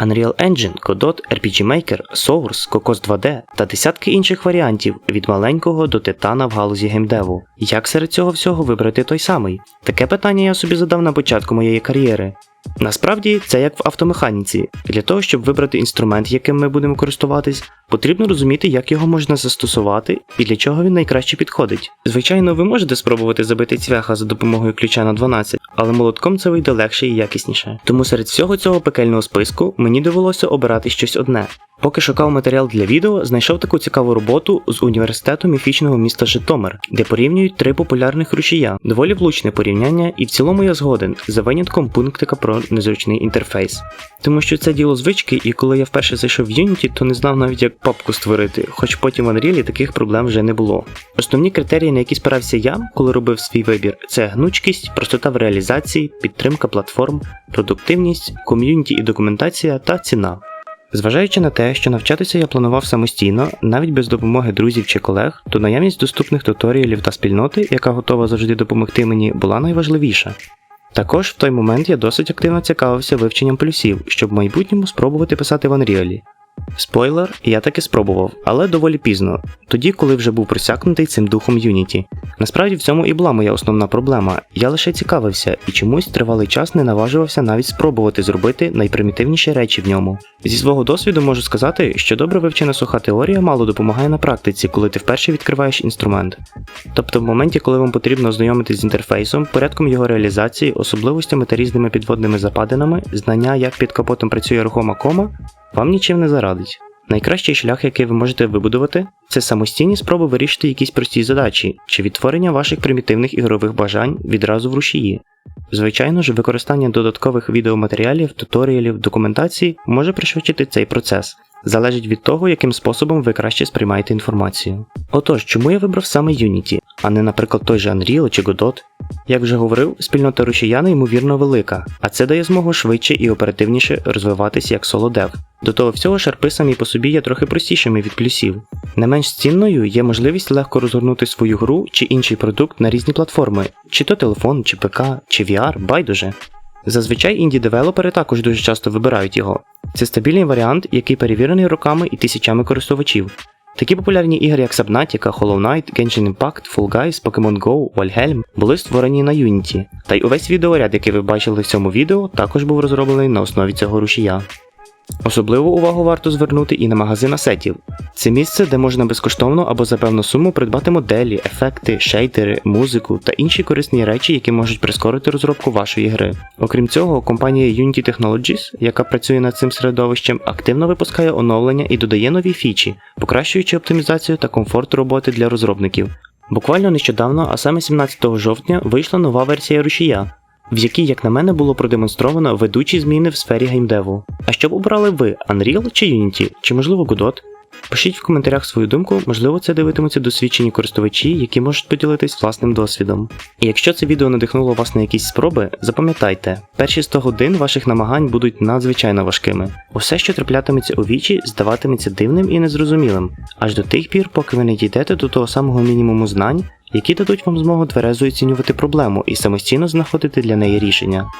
Unreal Engine, Godot, RPG Maker, Source, Cocos 2D та десятки інших варіантів від маленького до титана в галузі геймдеву. Як серед цього всього вибрати той самий? Таке питання я собі задав на початку моєї кар'єри. Насправді це як в автомеханіці. Для того, щоб вибрати інструмент, яким ми будемо користуватись, потрібно розуміти, як його можна застосувати і для чого він найкраще підходить. Звичайно, ви можете спробувати забити цвяха за допомогою ключа на 12, але молотком це вийде легше і якісніше. Тому серед всього цього пекельного списку мені довелося обирати щось одне. Поки шукав матеріал для відео, знайшов таку цікаву роботу з університету міфічного міста Житомир, де порівнюють три популярних рушія. Доволі влучне порівняння, і в цілому я згоден, за винятком пунктика про незручний інтерфейс. Тому що це діло звички, і коли я вперше зайшов в Unity, то не знав навіть як папку створити, хоч потім в Unreal таких проблем вже не було. Основні критерії, на які спирався я, коли робив свій вибір, це гнучкість, простота в реалізації, підтримка платформ, продуктивність, ком'юніті і документація та ціна. Зважаючи на те, що навчатися я планував самостійно, навіть без допомоги друзів чи колег, то наявність доступних туторіалів та спільноти, яка готова завжди допомогти мені, була найважливіша. Також в той момент я досить активно цікавився вивченням плюсів, щоб в майбутньому спробувати писати в Unreal. Спойлер, я таки спробував, але доволі пізно, тоді, коли вже був просякнутий цим духом Unity. Насправді в цьому і була моя основна проблема. Я лише цікавився і чомусь тривалий час не наважувався навіть спробувати зробити найпримітивніші речі в ньому. Зі свого досвіду можу сказати, що добре вивчена суха теорія мало допомагає на практиці, коли ти вперше відкриваєш інструмент. Тобто в моменті, коли вам потрібно ознайомитись з інтерфейсом, порядком його реалізації, особливостями та різними підводними западинами, знання, як під капотом працює рухома кома, вам нічим не зарадить. Найкращий шлях, який ви можете вибудувати, це самостійні спроби вирішити якісь прості задачі чи відтворення ваших примітивних ігрових бажань відразу в рушії. Звичайно ж, використання додаткових відеоматеріалів, туторіалів, документації може пришвидшити цей процес. Залежить від того, яким способом ви краще сприймаєте інформацію. Отож, чому я вибрав саме Unity, а не, наприклад, той же Unreal чи Godot? Як вже говорив, спільнота рушіяни ймовірно велика, а це дає змогу швидше і оперативніше розвиватися як соло-дев. До того всього, шарпи самі по собі є трохи простішими від плюсів. Не менш цінною є можливість легко розгорнути свою гру чи інший продукт на різні платформи, чи то телефон, чи ПК, чи VR, байдуже. Зазвичай інді-девелопери також дуже часто вибирають його. Це стабільний варіант, який перевірений роками і тисячами користувачів. Такі популярні ігри, як Subnautica, Hollow Knight, Genshin Impact, Fall Guys, Pokemon Go, Valheim були створені на Unity, та й увесь відеоряд, який ви бачили в цьому відео, також був розроблений на основі цього рушія. Особливу увагу варто звернути і на магазин асетів. Це місце, де можна безкоштовно або за певну суму придбати моделі, ефекти, шейдери, музику та інші корисні речі, які можуть прискорити розробку вашої гри. Окрім цього, компанія Unity Technologies, яка працює над цим середовищем, активно випускає оновлення і додає нові фічі, покращуючи оптимізацію та комфорт роботи для розробників. Буквально нещодавно, а саме 17 жовтня, вийшла нова версія рушія, в якій, як на мене, було продемонстровано ведучі зміни в сфері геймдеву. А що б обрали ви Unreal чи Unity, чи можливо Godot? Пишіть в коментарях свою думку, можливо, це дивитимуться досвідчені користувачі, які можуть поділитись власним досвідом. І якщо це відео надихнуло вас на якісь спроби, запам'ятайте, перші 100 годин ваших намагань будуть надзвичайно важкими. Усе, що траплятиметься у вічі, здаватиметься дивним і незрозумілим, аж до тих пір, поки ви не дійдете до того самого мінімуму знань, які дадуть вам змогу тверезо оцінювати проблему і самостійно знаходити для неї рішення.